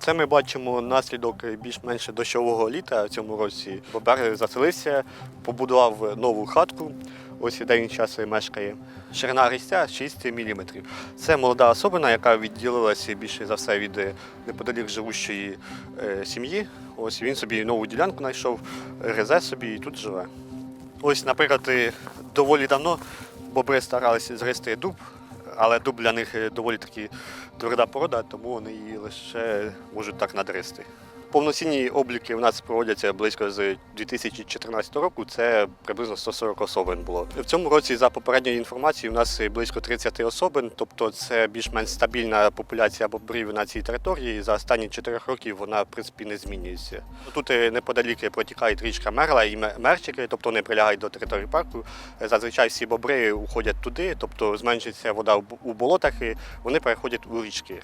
Це ми бачимо наслідок більш-менш дощового літа в цьому році. Бобер заселився, побудував нову хатку. Ось де він час мешкає. Ширина грістя 6 мм. Це молода особина, яка відділилася більше за все від е, неподалік живущої е, сім'ї. Ось він собі нову ділянку знайшов, гризе собі і тут живе. Ось, наприклад, е, доволі давно бобри старалися згризти дуб, але дуб для них е, доволі таки тверда порода, тому вони її лише можуть так надгризти. Повноцінні обліки у нас проводяться близько з 2014 року. Це приблизно 140 особин було. В цьому році, за попередньою інформацією, у нас близько 30 особин, тобто це більш-менш стабільна популяція бобрів на цій території. За останні 4 років вона в принципі не змінюється. Тут е, неподалік протікає річка Мерла і Мерчики, тобто вони прилягають до території парку. Е, Зазвичай всі бобри уходять туди, тобто зменшується вода у болотах, і вони переходять у річки.